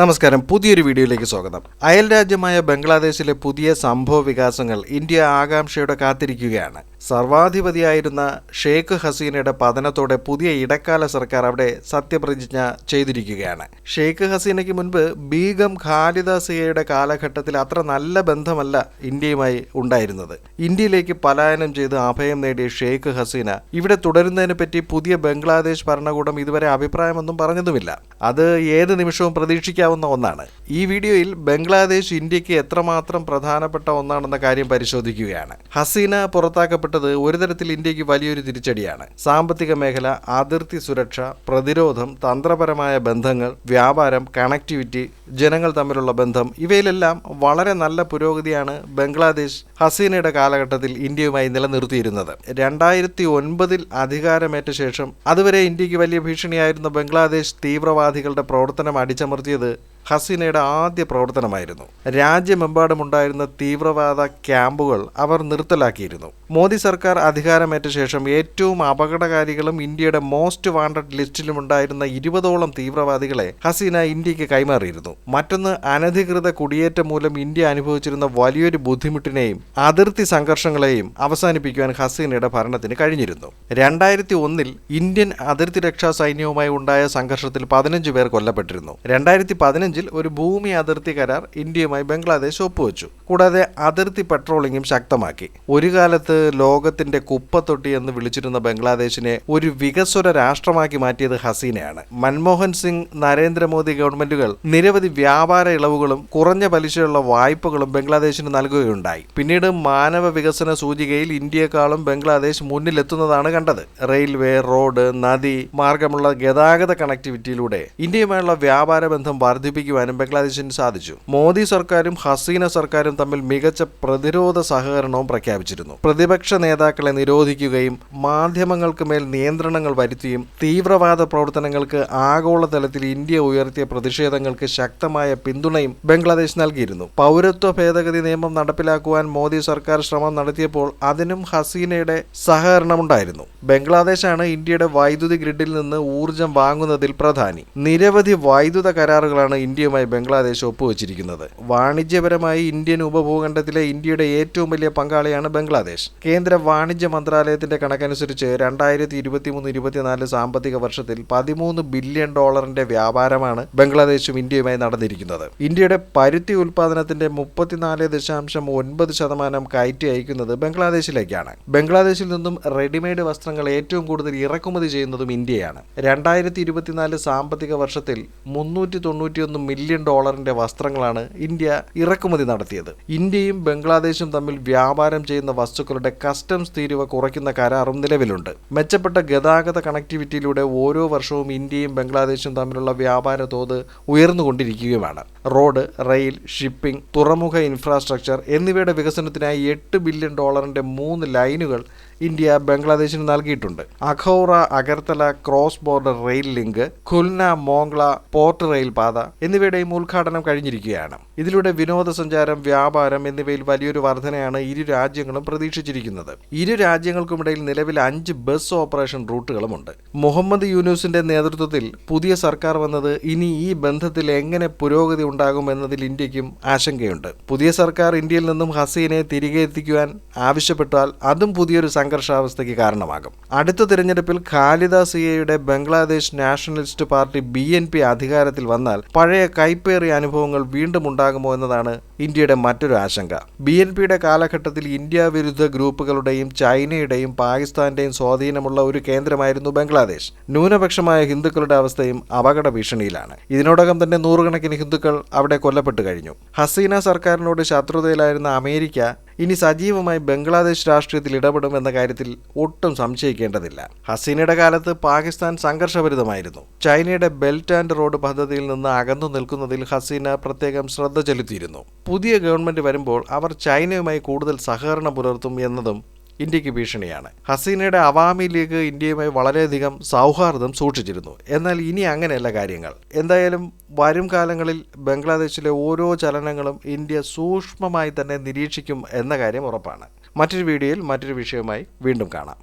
നമസ്കാരം. പുതിയൊരു വീഡിയോയിലേക്ക് സ്വാഗതം. അയൽ രാജ്യമായ ബംഗ്ലാദേശിലെ പുതിയ സംഭവ വികാസങ്ങൾ ഇന്ത്യ ആകാംക്ഷയോടെ കാത്തിരിക്കുകയാണ്. സർവാധിപതിയായിരുന്ന ഷെയ്ഖ് ഹസീനയുടെ പതനത്തോടെ പുതിയ ഇടക്കാല സർക്കാർ അവിടെ സത്യപ്രതിജ്ഞ ചെയ്തിരിക്കുകയാണ്. ഷെയ്ഖ് ഹസീനയ്ക്ക് മുൻപ് ബീഗം ഖാലിദ സിയയുടെ കാലഘട്ടത്തിൽ അത്ര നല്ല ബന്ധമല്ല ഇന്ത്യയുമായി ഉണ്ടായിരുന്നത്. ഇന്ത്യയിലേക്ക് പലായനം ചെയ്ത് അഭയം നേടിയ ഷെയ്ഖ് ഹസീന ഇവിടെ തുടരുന്നതിനെ പറ്റി പുതിയ ബംഗ്ലാദേശ് ഭരണകൂടം ഇതുവരെ അഭിപ്രായമൊന്നും പറഞ്ഞതുമില്ല. അത് ഏത് നിമിഷവും പ്രതീക്ഷിക്കാവുന്ന ഒന്നാണ്. ഈ വീഡിയോയിൽ ബംഗ്ലാദേശ് ഇന്ത്യയ്ക്ക് എത്രമാത്രം പ്രധാനപ്പെട്ട ഒന്നാണെന്ന കാര്യം പരിശോധിക്കുകയാണ്. ഹസീന പുറത്താക്കപ്പെട്ടത് ഒരു തരത്തിൽ ഇന്ത്യയ്ക്ക് വലിയൊരു തിരിച്ചടിയാണ്. സാമ്പത്തിക മേഖല അതിർത്തി സുരക്ഷ പ്രതിരോധം തന്ത്രപരമായ ബന്ധങ്ങൾ വ്യാപാരം കണക്ടിവിറ്റി ജനങ്ങൾ തമ്മിലുള്ള ബന്ധം ഇവയിലെല്ലാം വളരെ നല്ല പുരോഗതിയാണ് ബംഗ്ലാദേശ് ഹസീനയുടെ കാലഘട്ടത്തിൽ ഇന്ത്യയുമായി നിലനിർത്തിയിരുന്നത്. രണ്ടായിരത്തി ഒൻപതിൽ അധികാരമേറ്റ ശേഷം അതുവരെ ഇന്ത്യയ്ക്ക് വലിയ ഭീഷണിയായിരുന്ന ബംഗ്ലാദേശ് തീവ്രവാദികളുടെ പ്രവർത്തനം അടിച്ചമർത്തിയത് ഹസീനയുടെ ആദ്യ പ്രവർത്തനമായിരുന്നു. രാജ്യമെമ്പാടുമുണ്ടായിരുന്ന തീവ്രവാദ ക്യാമ്പുകൾ അവർ നിർത്തലാക്കിയിരുന്നു. മോദി സർക്കാർ അധികാരമേറ്റ ശേഷം ഏറ്റവും അപകടകാരികളും ഇന്ത്യയുടെ മോസ്റ്റ് വാണ്ടഡ് ലിസ്റ്റിലും ഉണ്ടായിരുന്ന ഇരുപതോളം തീവ്രവാദികളെ ഹസീന ഇന്ത്യയ്ക്ക് കൈമാറിയിരുന്നു. മറ്റൊന്ന് അനധികൃത കുടിയേറ്റം മൂലം ഇന്ത്യ അനുഭവിച്ചിരുന്ന വലിയൊരു ബുദ്ധിമുട്ടിനെയും അതിർത്തി സംഘർഷങ്ങളെയും അവസാനിപ്പിക്കുവാൻ ഹസീനയുടെ ഭരണത്തിന് കഴിഞ്ഞിരുന്നു. രണ്ടായിരത്തി ഒന്നിൽ ഇന്ത്യൻ അതിർത്തി രക്ഷാ സൈന്യവുമായി ഉണ്ടായ സംഘർഷത്തിൽ പതിനഞ്ച് പേർ കൊല്ലപ്പെട്ടിരുന്നു. രണ്ടായിരത്തി പതിനഞ്ചിൽ ഒരു ഭൂമി അതിർത്തി കരാർ ഇന്ത്യയുമായി ബംഗ്ലാദേശ് ഒപ്പുവെച്ചു. കൂടാതെ അതിർത്തി പെട്രോളിംഗും ശക്തമാക്കി. ഒരു കാലത്ത് ലോകത്തിന്റെ കുപ്പത്തൊട്ടി എന്ന് വിളിച്ചിരുന്ന ബംഗ്ലാദേശിനെ ഒരു വികസ്വര രാഷ്ട്രമാക്കി മാറ്റിയത് ഹസീനയാണ്. മൻമോഹൻ സിംഗ് നരേന്ദ്രമോദി ഗവൺമെന്റുകൾ നിരവധി വ്യാപാര ഇളവുകളും കുറഞ്ഞ പലിശയുള്ള വായ്പകളും ബംഗ്ലാദേശിന് നൽകുകയുണ്ടായി. പിന്നീട് മാനവ വികസന സൂചികയിൽ ഇന്ത്യയെക്കാളും ബംഗ്ലാദേശ് മുന്നിലെത്തുന്നതാണ് കണ്ടത്. റെയിൽവേ റോഡ് നദി മാർഗമുള്ള ഗതാഗത കണക്ടിവിറ്റിയിലൂടെ ഇന്ത്യയുമായുള്ള വ്യാപാര ബന്ധം വർദ്ധിപ്പിക്കുവാനും ബംഗ്ലാദേശിന് സാധിച്ചു. മോദി സർക്കാരും ഹസീന സർക്കാരും തമ്മിൽ മികച്ച പ്രതിരോധ സഹകരണവും പ്രഖ്യാപിച്ചിരുന്നു. പ്രതിപക്ഷ നേതാക്കളെ നിരോധിക്കുകയും മാധ്യമങ്ങൾക്ക് മേൽ നിയന്ത്രണങ്ങൾ വരുത്തുകയും തീവ്രവാദ പ്രവർത്തനങ്ങൾക്ക് ആഗോളതലത്തിൽ ഇന്ത്യ ഉയർത്തിയ പ്രതിഷേധങ്ങൾക്ക് ശക്തമായ പിന്തുണയും ബംഗ്ലാദേശ് നൽകിയിരുന്നു. പൗരത്വ ഭേദഗതി നിയമം നടപ്പിലാക്കുവാൻ മോദി സർക്കാർ ശ്രമം നടത്തിയപ്പോൾ അതിനും ഹസീനയുടെ സഹകരണമുണ്ടായിരുന്നു. ബംഗ്ലാദേശാണ് ഇന്ത്യയുടെ വൈദ്യുതി ഗ്രിഡിൽ നിന്ന് ഊർജം വാങ്ങുന്നതിൽ പ്രധാനി. നിരവധി വൈദ്യുത കരാറുകളാണ് ഇന്ത്യയുമായി ബംഗ്ലാദേശ് ഒപ്പുവച്ചിരിക്കുന്നത്. വാണിജ്യപരമായി ഇന്ത്യൻ ഉപഭൂഖണ്ഡത്തിലെ ഇന്ത്യയുടെ ഏറ്റവും വലിയ പങ്കാളിയാണ് ബംഗ്ലാദേശ്. കേന്ദ്ര വാണിജ്യ മന്ത്രാലയത്തിന്റെ കണക്കനുസരിച്ച് രണ്ടായിരത്തി ഇരുപത്തിമൂന്ന് ഇരുപത്തിനാല് സാമ്പത്തിക വർഷത്തിൽ പതിമൂന്ന് ബില്യൺ ഡോളറിന്റെ വ്യാപാരമാണ് ബംഗ്ലാദേശും ഇന്ത്യയുമായി നടന്നിരിക്കുന്നത്. ഇന്ത്യയുടെ പരുത്തി ഉൽപാദനത്തിന്റെ മുപ്പത്തിനാല് ദശാംശം ഒൻപത് ശതമാനം കയറ്റി അയക്കുന്നത് ബംഗ്ലാദേശിലേക്കാണ്. ബംഗ്ലാദേശിൽ നിന്നും റെഡിമെയ്ഡ് വസ്ത്രങ്ങൾ ഏറ്റവും കൂടുതൽ ഇറക്കുമതി ചെയ്യുന്നതും ഇന്ത്യയാണ്. രണ്ടായിരത്തി ഇരുപത്തിനാല് സാമ്പത്തിക വർഷത്തിൽ മുന്നൂറ്റി തൊണ്ണൂറ്റിയൊന്ന് മില്യൺ ഡോളറിന്റെ വസ്ത്രങ്ങളാണ് ഇന്ത്യ ഇറക്കുമതി നടത്തിയത്. ഇന്ത്യയും ബംഗ്ലാദേശും തമ്മിൽ വ്യാപാരം ചെയ്യുന്ന വസ്തുക്കളുടെ കസ്റ്റംസ് തീരുവ കുറയ്ക്കുന്ന കരാറും നിലവിലുണ്ട്. മെച്ചപ്പെട്ട ഗതാഗത കണക്ടിവിറ്റിയിലൂടെ ഓരോ വർഷവും ഇന്ത്യയും ബംഗ്ലാദേശും തമ്മിലുള്ള വ്യാപാര തോത് ഉയർന്നുകൊണ്ടിരിക്കുകയുമാണ് റോഡ് റെയിൽ ഷിപ്പിംഗ് തുറമുഖ ഇൻഫ്രാസ്ട്രക്ചർ എന്നിവയുടെ വികസനത്തിനായി എട്ട് ബില്യൺ ഡോളറിന്റെ മൂന്ന് ലൈനുകൾ ഇന്ത്യ ബംഗ്ലാദേശിന് നൽകിയിട്ടുണ്ട്. Akhaura Agartala cross border rail link Khulna Mongla port rail പാത എന്നിവയുടെയും ഉദ്ഘാടനം കഴിഞ്ഞിരിക്കുകയാണ്. ഇതിലൂടെ വിനോദസഞ്ചാരം വ്യാപാരം എന്നിവയിൽ വലിയൊരു വർധനയാണ് ഇരു രാജ്യങ്ങളും പ്രതീക്ഷിച്ചിരിക്കുന്നത്. ഇരു രാജ്യങ്ങൾക്കുമിടയിൽ നിലവിൽ അഞ്ച് ബസ് ഓപ്പറേഷൻ റൂട്ടുകളുമുണ്ട്. മുഹമ്മദ് യൂനൂസിന്റെ നേതൃത്വത്തിൽ പുതിയ സർക്കാർ വന്നത് ഇനി ഈ ബന്ധത്തിൽ എങ്ങനെ പുരോഗതി ഉണ്ടാകും എന്നതിൽ ഇന്ത്യക്കും ആശങ്കയുണ്ട്. പുതിയ സർക്കാർ ഇന്ത്യയിൽ നിന്നും ഹസീനെ തിരികെ എത്തിക്കുവാൻ ആവശ്യപ്പെട്ടാൽ അതും പുതിയൊരു സംഘർഷാവസ്ഥയ്ക്ക് കാരണമാകും. അടുത്ത തിരഞ്ഞെടുപ്പിൽ ഖാലിദ സിയയുടെ ബംഗ്ലാദേശ് നാഷണലിസ്റ്റ് പാർട്ടി ബി അധികാരത്തിൽ വന്നാൽ പഴയ കൈപ്പേറിയ അനുഭവങ്ങൾ വീണ്ടും ഉണ്ടാകുമോ എന്നതാണ് ഇന്ത്യയുടെ മറ്റൊരു ആശങ്ക. ബി എൻ പിയുടെ കാലഘട്ടത്തിൽ ഇന്ത്യ വിരുദ്ധ ഗ്രൂപ്പുകളുടെയും ചൈനയുടെയും പാകിസ്ഥാന്റെയും സ്വാധീനമുള്ള ഒരു കേന്ദ്രമായിരുന്നു ബംഗ്ലാദേശ്. ന്യൂനപക്ഷമായ ഹിന്ദുക്കളുടെ അവസ്ഥയും അപകട ഭീഷണിയിലാണ്. ഇതിനോടകം തന്നെ നൂറുകണക്കിന് ഹിന്ദുക്കൾ അവിടെ കൊല്ലപ്പെട്ടു കഴിഞ്ഞു. ഹസീന സർക്കാരിനോട് ശത്രുതയിലായിരുന്ന അമേരിക്ക ഇനി സജീവമായി ബംഗ്ലാദേശ് രാഷ്ട്രീയത്തിൽ ഇടപെടും എന്ന കാര്യത്തിൽ ഒട്ടും സംശയിക്കേണ്ടതില്ല. ഹസീനയുടെ കാലത്ത് പാകിസ്ഥാൻ സംഘർഷഭരിതമായിരുന്നു. ചൈനയുടെ ബെൽറ്റ് ആൻഡ് റോഡ് പദ്ധതിയിൽ നിന്ന് അകന്നു നിൽക്കുന്നതിൽ ഹസീന പ്രത്യേകം ശ്രദ്ധ ചെലുത്തിയിരുന്നു. പുതിയ ഗവൺമെന്റ് വരുമ്പോൾ അവർ ചൈനയുമായി കൂടുതൽ സഹകരണം പുലർത്തും എന്നതും ഇന്ത്യയ്ക്ക് ഭീഷണിയാണ്. ഹസീനയുടെ അവാമി ലീഗ് ഇന്ത്യയുമായി വളരെയധികം സൗഹാർദ്ദം സൂക്ഷിച്ചിരുന്നു. എന്നാൽ ഇനി അങ്ങനെയല്ല കാര്യങ്ങൾ. എന്തായാലും വരും കാലങ്ങളിൽ ബംഗ്ലാദേശിലെ ഓരോ ചലനങ്ങളും ഇന്ത്യ സൂക്ഷ്മമായി തന്നെ നിരീക്ഷിക്കും എന്ന കാര്യം ഉറപ്പാണ്. മറ്റൊരു വീഡിയോയിൽ മറ്റൊരു വിഷയവുമായി വീണ്ടും കാണാം.